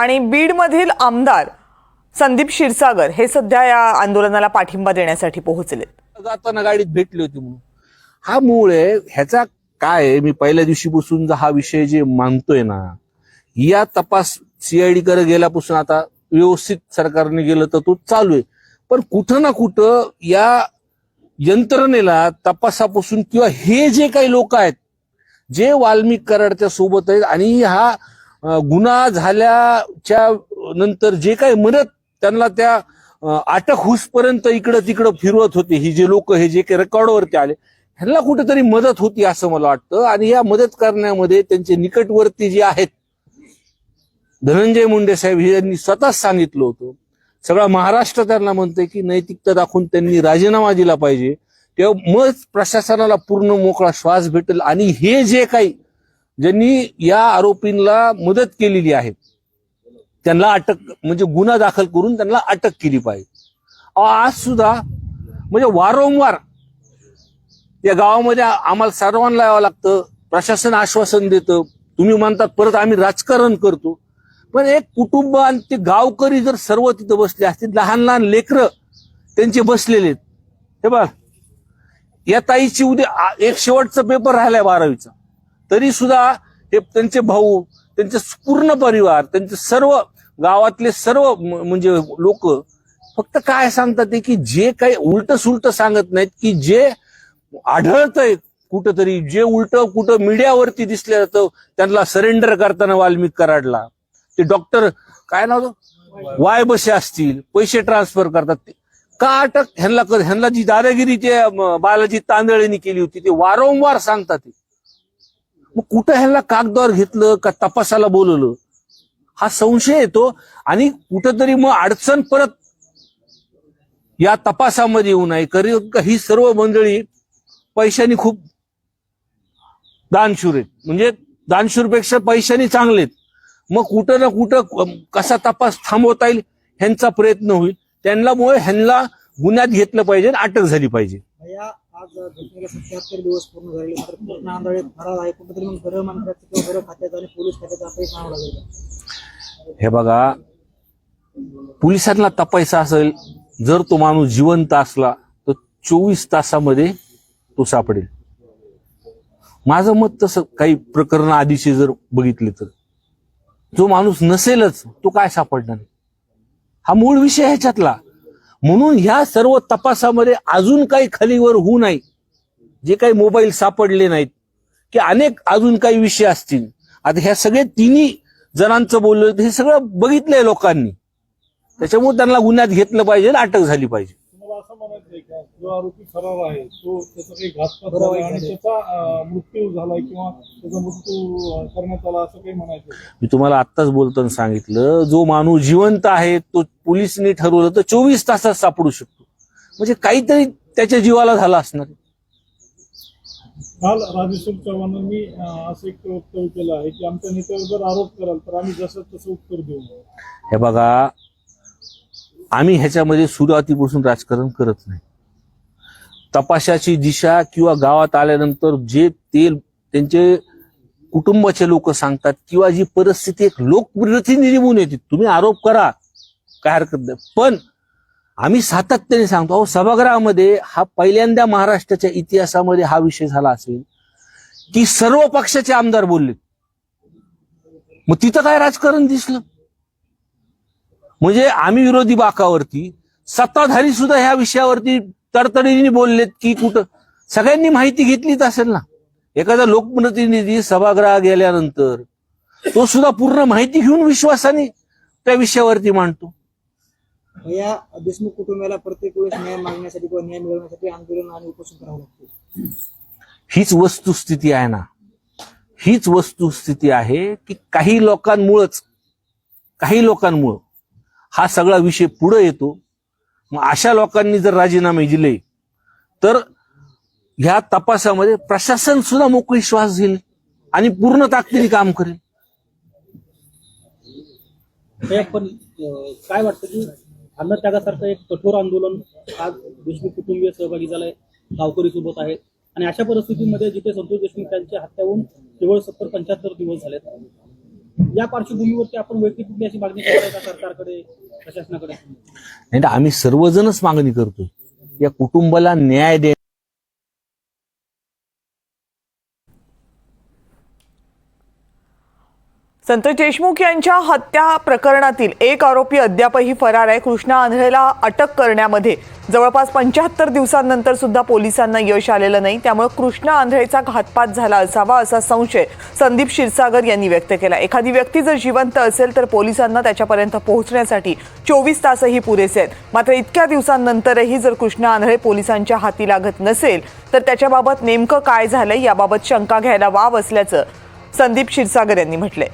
आणि बीडमधील आमदार संदीप क्षीरसागर हे सध्या या आंदोलनाला पाठिंबा देण्यासाठी पोहोचले जाताना गाडीत भेटली होती म्हणून. हा मूळ आहे ह्याचा काय आहे, मी पहिल्या दिवशीपासून बसून हा विषय जे मानतोय ना या तपास सीआयडी कडे गेल्यापासून आता व्यवस्थित सरकारने गेलं तर तो चालू आहे. पण कुठं ना कुठं या यंत्रणेला तपासापासून किंवा हे जे काही लोक आहेत जे वाल्मिक कराडच्या सोबत आहेत आणि हा गुन्हा झाल्याच्यानंतर जे काही मदत त्यांना त्या अटक होसपर्यंत इकडं तिकडं फिरवत होते. ही जे लोक हे जे काही रेकॉर्डवरती आले ह्यांना कुठेतरी मदत होती असं मला वाटतं. आणि या मदत करण्यामध्ये त्यांचे निकटवर्ती जे आहेत धनंजय मुंडे साहेब हे यांनी स्वतःच सांगितलं होतं. सगळा महाराष्ट्र त्यांना म्हणतंय की नैतिकता दाखवून त्यांनी राजीनामा दिला पाहिजे. तेव्हा मग प्रशासनाला पूर्ण मोकळा श्वास भेटेल. आणि हे जे काही ज्यांनी या आरोपींना मदत केलेली आहे त्यांना अटक म्हणजे गुन्हा दाखल करून त्यांना अटक केली पाहिजे. अहो, आज सुद्धा म्हणजे वारंवार या गावामध्ये आम्हाला सर्वांना यावं लागतं प्रशासन आश्वासन देतं तुम्ही म्हणतात परत आम्ही राजकारण करतो. पण एक कुटुंब आणि ते गावकरी जर सर्व तिथं बसले असतील लहान लहान लेकरं त्यांचे बसलेले आहेत. हे बघ या ताईची उद्या एक शेवटचा पेपर राहिलाय बारावीचा. तरी सुद्धा हे त्यांचे भाऊ त्यांचे पूर्ण परिवार त्यांचे सर्व गावातले सर्व म्हणजे लोक फक्त काय सांगतात ते की जे काही उलट सुलट सांगत नाहीत की जे आढळतंय कुठंतरी जे उलट कुठं मीडियावरती दिसलं जातं त्यांना सरेंडर करताना वाल्मिक कराडला. ते डॉक्टर काय नाव वाय बसे असतील पैसे ट्रान्सफर करतात. ते का अटक ह्यांना ह्यांना जी दादागिरी ते बालाजी तांदळेनी केली होती ते वारंवार सांगतात ते. मग कुठं ह्यांना कागदावर घेतलं का तपासाला बोलवलं? हा संशय येतो आणि कुठंतरी मग अडचण परत या तपासामध्ये येऊ नये. करी ही सर्व मंडळी पैशानी खूप दानशूर आहेत. म्हणजे दानशूरपेक्षा पैशानी चांगले आहेत. मग कुठं ना कुठं कसा तपास थांबवता येईल ह्यांचा प्रयत्न होईल. त्यांना मुळे ह्यांना गुन्ह्यात घेतलं पाहिजे आणि अटक झाली पाहिजे. आज घटनेला सत्याहत्तर दिवस पूर्ण झाले तर पूर्ण आंधळे फरार आहे. कुठेतरी मग गृह मंत्र्याचं किंवा गृह खात्याचं आणि पोलीस खात्याचं आपल्याला नाव लागेल. हे बघा पोलिसांना तपायचा असेल जर तो माणूस जिवंत असला तर चोवीस तासामध्ये तो सापडेल. माझं मत तसं काही प्रकरण आधीचे जर बघितले तर. जो माणूस नसेलच तो काय सापडणार? हा मूळ विषय ह्याच्यातला. म्हणून ह्या सर्व तपासामध्ये अजून काही खालीवर होऊ नाही जे काही मोबाईल सापडले नाहीत की अनेक अजून काही विषय असतील. आता ह्या सगळे तिन्ही जणांचं बोललं हे सगळं बघितलंय लोकांनी. त्याच्यामुळे त्यांना गुन्ह्यात घेतलं पाहिजे आणि अटक झाली पाहिजे तुम्हाला असं म्हणायचंय का जो आरोपी फरार आहे तो त्याचा काही घातपात झाला आणि त्याचा मृत्यू झालाय किंवा त्याचा मृत्यू करण्यात आला असं काही म्हणायचं मी तुम्हाला आत्ताच बोलताना सांगितलं जो माणूस जिवंत आहे तो पोलिसनी ठरवलं तर चोवीस तासात सापडू शकतो. म्हणजे काहीतरी त्याच्या जीवाला झाला असणार. काल राजेश्वर चव्हाणांनी असं एक वक्तव्य केलं आहे की आमच्या नेत्यावर जर आरोप कराल तर आम्ही जसं तसं उत्तर देऊ. हे बघा आम्ही ह्याच्यामध्ये सुरुवातीपासून राजकारण करत नाही. तपासाची दिशा किंवा गावात आल्यानंतर जे ते त्यांचे कुटुंबाचे लोक सांगतात किंवा जी परिस्थिती एक लोकप्रतिनिधी म्हणून येते. तुम्ही आरोप करा. काय हरकत नाही. पण आम्ही सातत्याने सांगतो अहो सभागृहामध्ये हा पहिल्यांदा महाराष्ट्राच्या इतिहासामध्ये हा विषय झाला असेल की सर्व पक्षाचे आमदार बोलले. मग तिथं काय राजकारण दिसलं? म्हणजे आम्ही विरोधी बाकावरती सत्ताधारी सुद्धा ह्या विषयावरती तडतडीने बोललेत की कुठं? सगळ्यांनी माहिती घेतलीच असेल ना. एखादा लोकप्रतिनिधी सभागृह गेल्यानंतर तो सुद्धा पूर्ण माहिती घेऊन विश्वासाने त्या विषयावरती मांडतो. या देशमुख कुटुंबाला प्रत्येक वेळेस न्याय मागण्यासाठी किंवा न्याय मिळवण्यासाठी आंदोलन आणि उपोषण करावं लागतं. हीच वस्तुस्थिती आहे ना. हीच वस्तुस्थिती आहे की काही लोकांमुळंच काही लोकांमुळं हा सगळा विषय पुढे येतो. मग अशा लोकांनी जर राजीनामे दिले तर ह्या तपासामध्ये प्रशासन सुद्धा मोकळी श्वास घेईल आणि पूर्ण ताकदीने काम करेल. पण काय वाटतं की अन्नत्यागासारखं एक कठोर आंदोलन आज देशमुख कुटुंबीय सहभागी झालंय गावकरी सोबत आहेत आणि अशा परिस्थितीमध्ये जिथे संतोष देशमुख यांची हत्या होऊन केवळ सत्तर पंच्याहत्तर दिवस झालेत या पार्श्वभूमीवरती आपण वैयक्तिक कुठली अशी मागणी करताय का सरकारकडे प्रशासनाकडे? नाही तर आम्ही सर्वजणच मागणी करतोय. या कुटुंबाला न्याय दे संत देशमुख यांच्या हत्या प्रकरणातील एक आरोपी अद्यापही फरार आहे. कृष्णा आंधळेला अटक करण्यामध्ये जवळपास पंच्याहत्तर दिवसांनंतर सुद्धा पोलिसांना यश आलेलं नाही. त्यामुळे कृष्णा आंधळेचा घातपात झाला असावा असा संशय संदीप क्षीरसागर यांनी व्यक्त केला. एखादी व्यक्ती जर जिवंत असेल तर पोलिसांना त्याच्यापर्यंत पोहोचण्यासाठी चोवीस तासही पुरेसे आहेत. मात्र इतक्या दिवसांनंतरही जर कृष्णा आंधळे पोलिसांच्या हाती लागत नसेल तर त्याच्याबाबत नेमकं काय झालंय याबाबत शंका घ्यायला वाव असल्याचं संदीप क्षीरसागर यांनी म्हटलंय.